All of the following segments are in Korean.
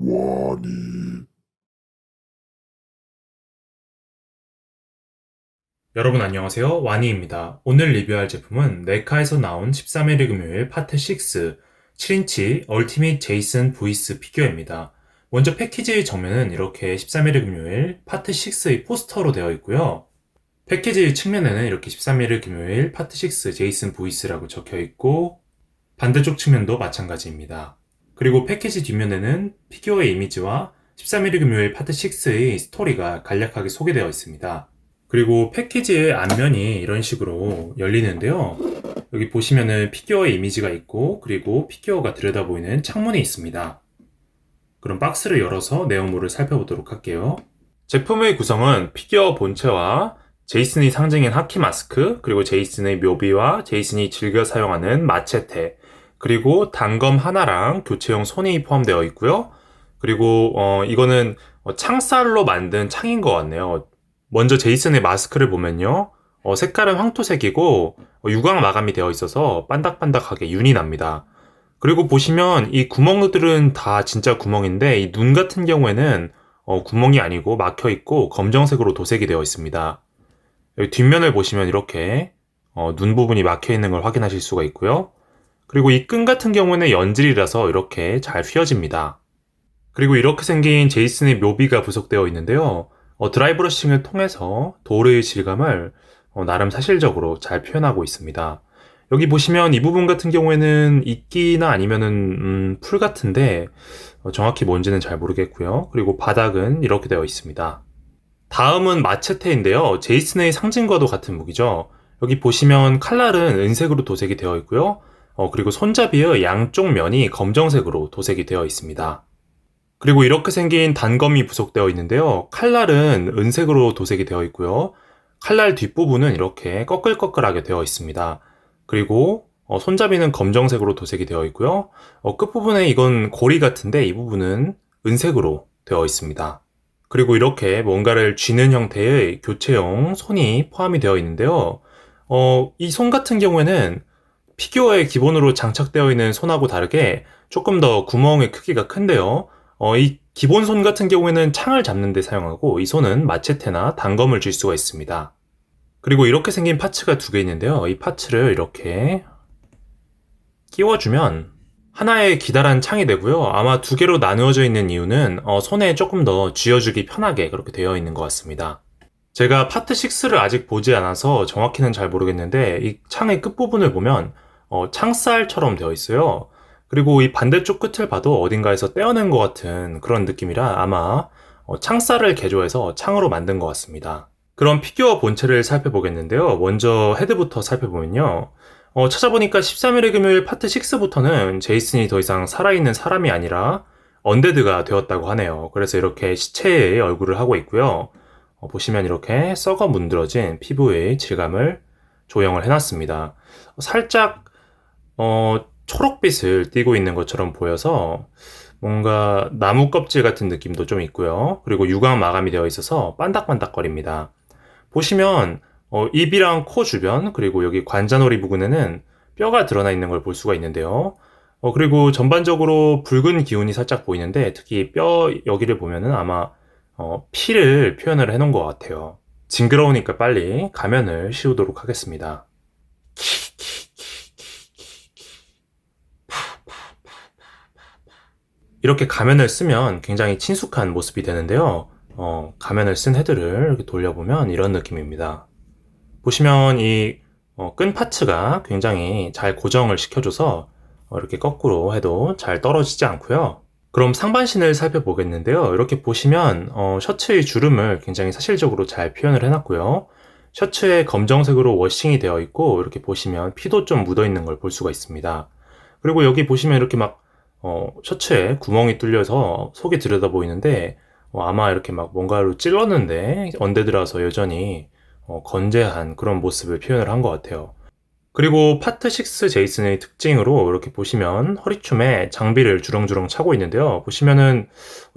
와니 여러분 안녕하세요. 와니입니다. 오늘 리뷰할 제품은 네카에서 나온 13mm 금요일 파트 6 7인치 얼티밋 제이슨 보이스 피규어입니다. 먼저 패키지 정면은 이렇게 13mm 금요일 파트 6의 포스터로 되어 있고요. 패키지 측면에는 이렇게 13mm 금요일 파트 6 제이슨 보이스라고 적혀 있고 반대쪽 측면도 마찬가지입니다. 그리고 패키지 뒷면에는 피규어의 이미지와 13mm 금요일 파트 6의 스토리가 간략하게 소개되어 있습니다. 그리고 패키지의 앞면이 이런 식으로 열리는데요. 여기 보시면은 피규어의 이미지가 있고 그리고 피규어가 들여다보이는 창문이 있습니다. 그럼 박스를 열어서 내용물을 살펴보도록 할게요. 제품의 구성은 피규어 본체와 제이슨이 상징인 하키 마스크, 그리고 제이슨의 묘비와 제이슨이 즐겨 사용하는 마체테, 그리고 단검 하나랑 교체용 손이 포함되어 있고요. 그리고 어, 이거는 창살로 만든 창인 것 같네요. 먼저 제이슨의 마스크를 보면요. 어, 색깔은 황토색이고 어, 유광 마감이 되어 있어서 반닥반닥하게 윤이 납니다. 그리고 보시면 이 구멍들은 다 진짜 구멍인데 이 눈 같은 경우에는 어, 구멍이 아니고 막혀 있고 검정색으로 도색이 되어 있습니다. 뒷면을 보시면 이렇게 어, 눈 부분이 막혀 있는 걸 확인하실 수가 있고요. 그리고 이 끈 같은 경우는 연질이라서 이렇게 잘 휘어집니다. 그리고 이렇게 생긴 제이슨의 묘비가 부속되어 있는데요. 어, 드라이 브러싱을 통해서 돌의 질감을 어, 나름 사실적으로 잘 표현하고 있습니다. 여기 보시면 이 부분 같은 경우에는 이끼나 아니면은 음, 풀 같은데 어, 정확히 뭔지는 잘 모르겠고요. 그리고 바닥은 이렇게 되어 있습니다. 다음은 마체테인데요. 제이슨의 상징과도 같은 무기죠. 여기 보시면 칼날은 은색으로 도색이 되어 있고요. 어, 그리고 손잡이의 양쪽 면이 검정색으로 도색이 되어 있습니다. 그리고 이렇게 생긴 단검이 부속되어 있는데요. 칼날은 은색으로 도색이 되어 있고요. 칼날 뒷부분은 이렇게 꺼끌꺼끌하게 되어 있습니다. 그리고 어, 손잡이는 검정색으로 도색이 되어 있고요. 어, 끝부분에 이건 고리 같은데 이 부분은 은색으로 되어 있습니다. 그리고 이렇게 뭔가를 쥐는 형태의 교체용 손이 포함이 되어 있는데요. 어, 이 손 같은 경우에는 피규어에 기본으로 장착되어 있는 손하고 다르게 조금 더 구멍의 크기가 큰데요. 어, 이 기본 손 같은 경우에는 창을 잡는 데 사용하고 이 손은 마체테나 단검을 줄 수가 있습니다. 그리고 이렇게 생긴 파츠가 두 개 있는데요. 이 파츠를 이렇게 끼워주면 하나의 기다란 창이 되고요. 아마 두 개로 나누어져 있는 이유는 어, 손에 조금 더 쥐어주기 편하게 그렇게 되어 있는 것 같습니다. 제가 파트 6를 아직 보지 않아서 정확히는 잘 모르겠는데 이 창의 끝부분을 보면 어, 창살처럼 되어 있어요. 그리고 이 반대쪽 끝을 봐도 어딘가에서 떼어낸 것 같은 그런 느낌이라 아마 어, 창살을 개조해서 창으로 만든 것 같습니다. 그럼 피규어 본체를 살펴보겠는데요. 먼저 헤드부터 살펴보면요. 어, 찾아보니까 13일의 금요일 파트 6부터는 제이슨이 더 이상 살아있는 사람이 아니라 언데드가 되었다고 하네요. 그래서 이렇게 시체의 얼굴을 하고 있고요. 어, 보시면 이렇게 썩어 문드러진 피부의 질감을 조형을 해놨습니다. 살짝 어, 초록빛을 띠고 있는 것처럼 보여서 뭔가 나무 껍질 같은 느낌도 좀 있고요. 그리고 유광 마감이 되어 있어서 반닥반닥거립니다. 보시면 어, 입이랑 코 주변 그리고 여기 관자놀이 부근에는 뼈가 드러나 있는 걸 볼 수가 있는데요. 어, 그리고 전반적으로 붉은 기운이 살짝 보이는데 특히 뼈 여기를 보면은 아마 어, 피를 표현을 해 놓은 것 같아요. 징그러우니까 빨리 가면을 씌우도록 하겠습니다. 이렇게 가면을 쓰면 굉장히 친숙한 모습이 되는데요. 어, 가면을 쓴 헤드를 이렇게 돌려보면 이런 느낌입니다. 보시면 이끈 어, 파츠가 굉장히 잘 고정을 시켜줘서 어, 이렇게 거꾸로 해도 잘 떨어지지 않고요. 그럼 상반신을 살펴보겠는데요. 이렇게 보시면 어, 셔츠의 주름을 굉장히 사실적으로 잘 표현을 해놨고요. 셔츠에 검정색으로 워싱이 되어 있고 이렇게 보시면 피도 좀 묻어 있는 걸 볼 수가 있습니다. 그리고 여기 보시면 이렇게 막 어, 셔츠에 구멍이 뚫려서 속이 들여다 보이는데 어, 아마 이렇게 막 뭔가를 찔렀는데 언데드라서 여전히 어, 건재한 그런 모습을 표현을 한 것 같아요. 그리고 파트 6 제이슨의 특징으로 이렇게 보시면 허리춤에 장비를 주렁주렁 차고 있는데요. 보시면은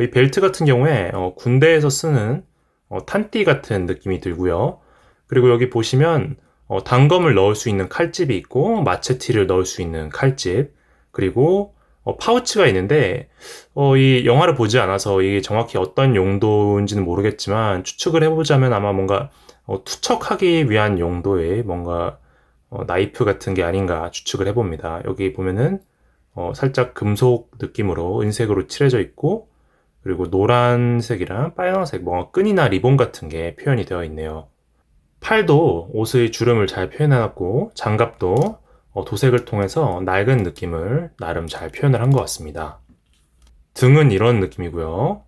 이 벨트 같은 경우에 어, 군대에서 쓰는 어, 탄띠 같은 느낌이 들고요. 그리고 여기 보시면 어, 단검을 넣을 수 있는 칼집이 있고 마체티를 넣을 수 있는 칼집 그리고 어, 파우치가 있는데 어, 이 영화를 보지 않아서 이게 정확히 어떤 용도인지는 모르겠지만 추측을 해보자면 아마 뭔가 어, 투척하기 위한 용도의 뭔가 어, 나이프 같은 게 아닌가 추측을 해봅니다. 여기 보면은 어, 살짝 금속 느낌으로 은색으로 칠해져 있고 그리고 노란색이랑 빨간색 뭔가 끈이나 리본 같은 게 표현이 되어 있네요. 팔도 옷의 주름을 잘 표현해놨고 장갑도 어, 도색을 통해서 낡은 느낌을 나름 잘 표현을 한 것 같습니다. 등은 이런 느낌이고요.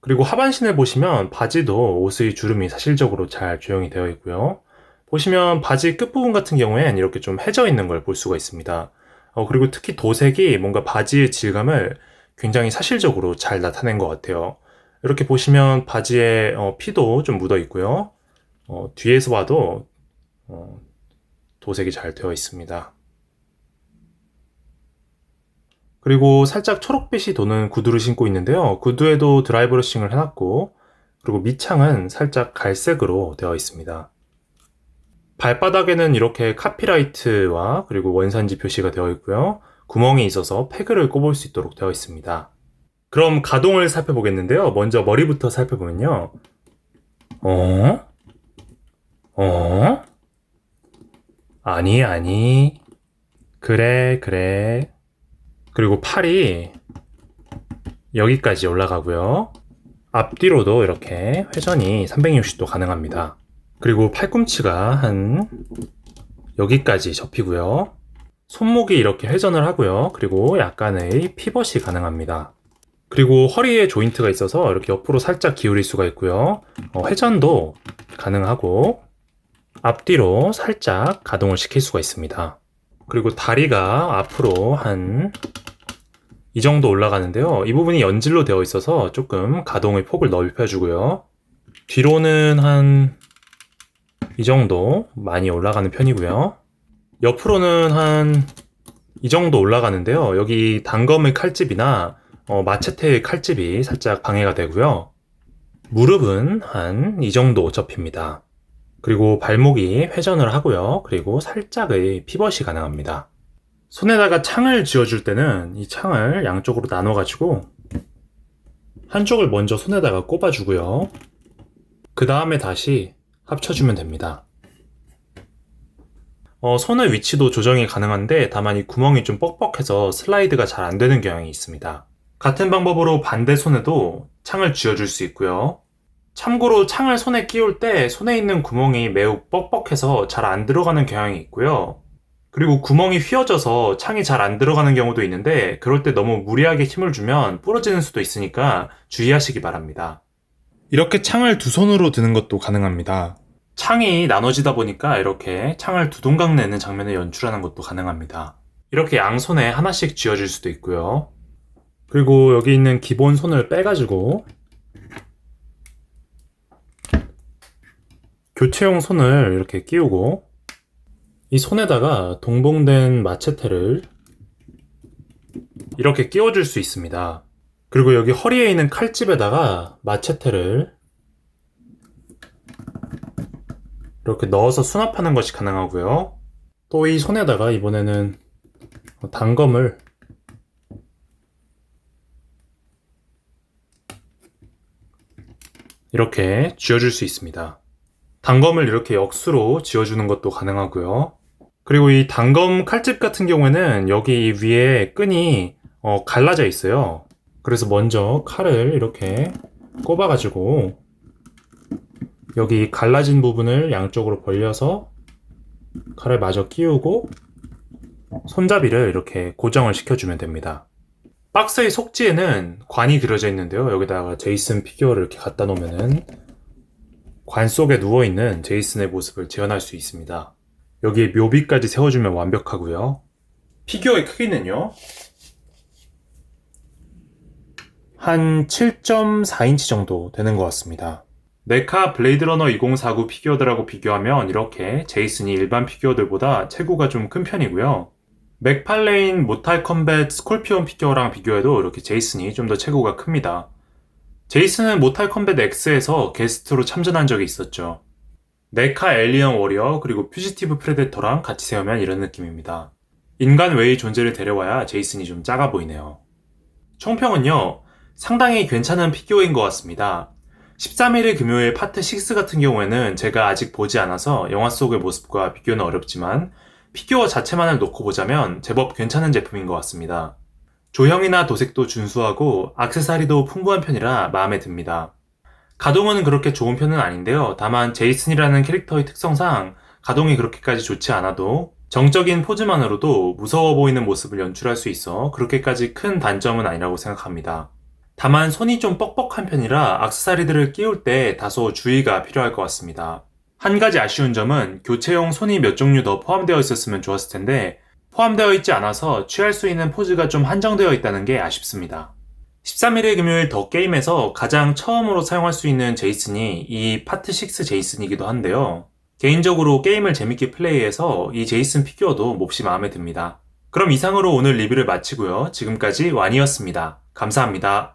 그리고 하반신을 보시면 바지도 옷의 주름이 사실적으로 잘 조형이 되어 있고요. 보시면 바지 끝부분 같은 경우엔 이렇게 좀 해져 있는 걸 볼 수가 있습니다. 어, 그리고 특히 도색이 뭔가 바지의 질감을 굉장히 사실적으로 잘 나타낸 것 같아요. 이렇게 보시면 바지에 어, 피도 좀 묻어 있고요. 어, 뒤에서 봐도 어, 도색이 잘 되어 있습니다. 그리고 살짝 초록빛이 도는 구두를 신고 있는데요. 구두에도 드라이 브러싱을 해놨고 그리고 밑창은 살짝 갈색으로 되어 있습니다. 발바닥에는 이렇게 카피라이트와 그리고 원산지 표시가 되어 있고요. 구멍이 있어서 패그를 꼽을 수 있도록 되어 있습니다. 그럼 가동을 살펴보겠는데요. 먼저 머리부터 살펴보면요. 어? 어? 아니, 아니. 그래, 그래. 그리고 팔이 여기까지 올라가고요. 앞뒤로도 이렇게 회전이 360도 가능합니다. 그리고 팔꿈치가 한 여기까지 접히고요. 손목이 이렇게 회전을 하고요. 그리고 약간의 피벗이 가능합니다. 그리고 허리에 조인트가 있어서 이렇게 옆으로 살짝 기울일 수가 있고요. 어, 회전도 가능하고 앞뒤로 살짝 가동을 시킬 수가 있습니다. 그리고 다리가 앞으로 한 이 정도 올라가는데요. 이 부분이 연질로 되어 있어서 조금 가동의 폭을 넓혀주고요. 뒤로는 한 이 정도 많이 올라가는 편이고요. 옆으로는 한 이 정도 올라가는데요. 여기 단검의 칼집이나 어, 마체테의 칼집이 살짝 방해가 되고요. 무릎은 한 이 정도 접힙니다. 그리고 발목이 회전을 하고요. 그리고 살짝의 피벗이 가능합니다. 손에다가 창을 쥐어줄 때는 이 창을 양쪽으로 나눠가지고 한쪽을 먼저 손에다가 꼽아주고요. 그 다음에 다시 합쳐주면 됩니다. 어, 손의 위치도 조정이 가능한데 다만 이 구멍이 좀 뻑뻑해서 슬라이드가 잘 안 되는 경향이 있습니다. 같은 방법으로 반대 손에도 창을 쥐어줄 수 있고요. 참고로 창을 손에 끼울 때 손에 있는 구멍이 매우 뻑뻑해서 잘 안 들어가는 경향이 있고요. 그리고 구멍이 휘어져서 창이 잘 안 들어가는 경우도 있는데 그럴 때 너무 무리하게 힘을 주면 부러지는 수도 있으니까 주의하시기 바랍니다. 이렇게 창을 두 손으로 드는 것도 가능합니다. 창이 나눠지다 보니까 이렇게 창을 두 동강 내는 장면을 연출하는 것도 가능합니다. 이렇게 양손에 하나씩 쥐어줄 수도 있고요. 그리고 여기 있는 기본 손을 빼가지고 교체용 손을 이렇게 끼우고 이 손에다가 동봉된 마체테를 이렇게 끼워줄 수 있습니다. 그리고 여기 허리에 있는 칼집에다가 마체테를 이렇게 넣어서 수납하는 것이 가능하고요. 또 이 손에다가 이번에는 단검을 이렇게 쥐어줄 수 있습니다. 단검을 이렇게 역수로 쥐어주는 것도 가능하고요. 그리고 이 단검 칼집 같은 경우에는 여기 위에 끈이 어, 갈라져 있어요. 그래서 먼저 칼을 이렇게 꼽아가지고 여기 갈라진 부분을 양쪽으로 벌려서 칼을 마저 끼우고 손잡이를 이렇게 고정을 시켜주면 됩니다. 박스의 속지에는 관이 그려져 있는데요. 여기다가 제이슨 피규어를 이렇게 갖다 놓으면은 관 속에 누워있는 제이슨의 모습을 재현할 수 있습니다. 여기에 묘비까지 세워주면 완벽하고요. 피규어의 크기는요. 한 7.4인치 정도 되는 것 같습니다. 메카 블레이드러너 2049 피규어들하고 비교하면 이렇게 제이슨이 일반 피규어들보다 체구가 좀 큰 편이고요. 맥팔레인 모탈 컴뱃 스콜피온 피규어랑 비교해도 이렇게 제이슨이 좀 더 체구가 큽니다. 제이슨은 모탈 컴뱃 X에서 게스트로 참전한 적이 있었죠. 네카 엘리언 워리어 그리고 퓨지티브 프레데터랑 같이 세우면 이런 느낌입니다. 인간 외의 존재를 데려와야 제이슨이 좀 작아 보이네요. 총평은요, 상당히 괜찮은 피규어인 것 같습니다. 13일의 금요일 파트 6 같은 경우에는 제가 아직 보지 않아서 영화 속의 모습과 비교는 어렵지만 피규어 자체만을 놓고 보자면 제법 괜찮은 제품인 것 같습니다. 조형이나 도색도 준수하고 악세사리도 풍부한 편이라 마음에 듭니다. 가동은 그렇게 좋은 편은 아닌데요. 다만 제이슨이라는 캐릭터의 특성상 가동이 그렇게까지 좋지 않아도 정적인 포즈만으로도 무서워 보이는 모습을 연출할 수 있어 그렇게까지 큰 단점은 아니라고 생각합니다. 다만 손이 좀 뻑뻑한 편이라 악세사리들을 끼울 때 다소 주의가 필요할 것 같습니다. 한 가지 아쉬운 점은 교체용 손이 몇 종류 더 포함되어 있었으면 좋았을 텐데 포함되어 있지 않아서 취할 수 있는 포즈가 좀 한정되어 있다는 게 아쉽습니다. 13일의 금요일 더 게임에서 가장 처음으로 사용할 수 있는 제이슨이 이 파트 6 제이슨이기도 한데요. 개인적으로 게임을 재밌게 플레이해서 이 제이슨 피규어도 몹시 마음에 듭니다. 그럼 이상으로 오늘 리뷰를 마치고요. 지금까지 완이었습니다. 감사합니다.